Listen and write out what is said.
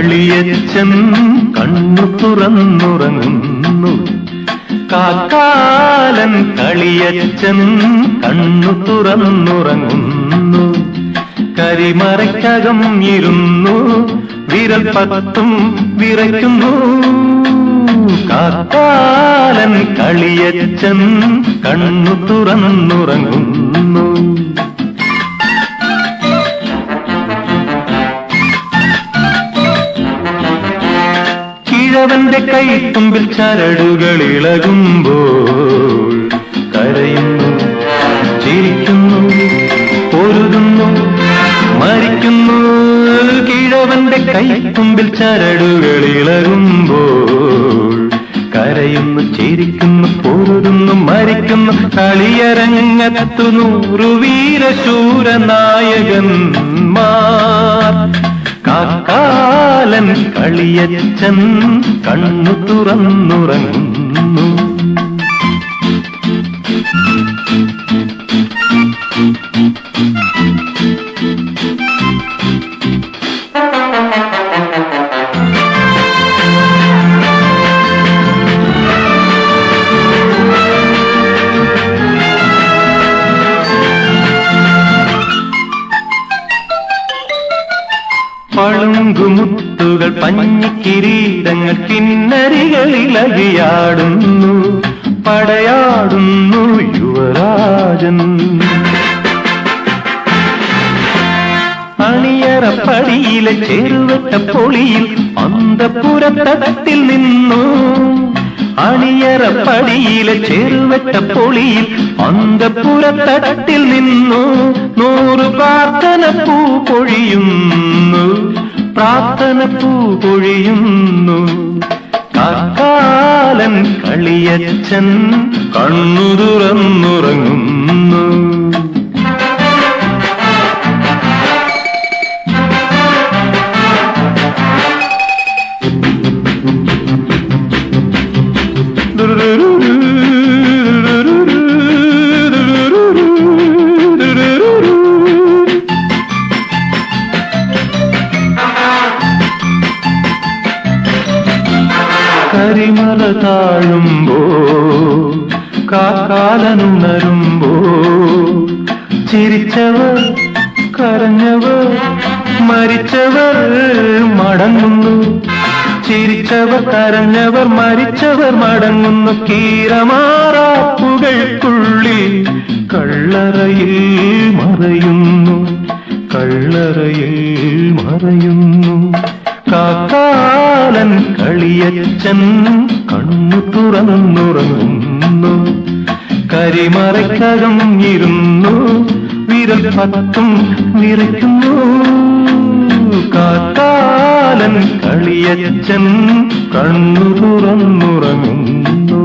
കളിയച്ചൻ കണ്ണു തുറന്നുറങ്ങുന്നു. കാക്കാലൻ കളിയച്ചൻ കണ്ണു തുറന്നുറങ്ങുന്നു. കരിമറയ്ക്കകം ഇരുന്നു വിരൽ പത്തും വിറയ്ക്കുന്നു. കാക്കാലൻ കളിയച്ചൻ കണ്ണു തുറന്നുറങ്ങുന്നു. കിഴവന്റെ കൈത്തുമ്പിൽ ചരടുകൾ ഇളകുമ്പോൾ കരയുന്നു. ചിരിക്കുന്നു പൊരുതുന്നു മരിക്കുന്നു. കിഴവന്റെ കൈത്തുമ്പിൽ ചരടുകൾ ഇളകുമ്പോൾ കരയുന്നു ചിരിക്കുന്നു പൊരുതുന്നു മരിക്കുന്നു. കളിയരങ്ങത്തു നൂറു വീരശൂര കാക്കാലൻ കളിയച്ചൻ കണ്ണു തുറന്നുറങ്ങുന്നു. പളുങ്കുമുത്തുകൾ പഞ്ഞിക്കിരീടങ്ങൾ കിന്നരികളിലകിയാടുന്നു പടയാടുന്നു യുവരാജൻ. അണിയറപ്പടിയിലെ ചെറുവട്ട പൊളിയിൽ അന്തപുരത്തടത്തിൽ നിന്നു. അണിയറപ്പടിയിലെ ചെറുവട്ട പൊളിയിൽ അന്തപുരത്തടത്തിൽ നിന്നു. നൂറ് പ്രാർത്ഥന പൂ പൊഴിയുന്നു പ്രാർത്ഥന പൂ പൊഴിയുന്നു കാക്കാലൻ കളിയച്ചൻ കണ്ണു തുറന്നുറങ്ങുന്നു കരിമല താഴുമ്പോ കാക്കാലനുണരുമ്പോ ചിരിച്ചവർ കരഞ്ഞവർ മരിച്ചവർ മടങ്ങുന്നു. ചിരിച്ചവർ കരഞ്ഞവർ മരിച്ചവർ മടങ്ങുന്നു. കീരമാറാപ്പുകൾക്കുള്ളിൽ കള്ളറയിൽ മറയുന്നു. കള്ളറയിൽ മറയുന്നു. കാക്കാലൻ കളിയച്ചൻ കണ്ണു തുറന്നുറങ്ങുന്നു കരിമറയ്ക്കകം ഇരുന്നു വിരൽ പത്തും നിറയ്ക്കുന്നു. കാക്കാലൻ കളിയച്ചൻ കണ്ണു തുറന്നുറങ്ങുന്നു.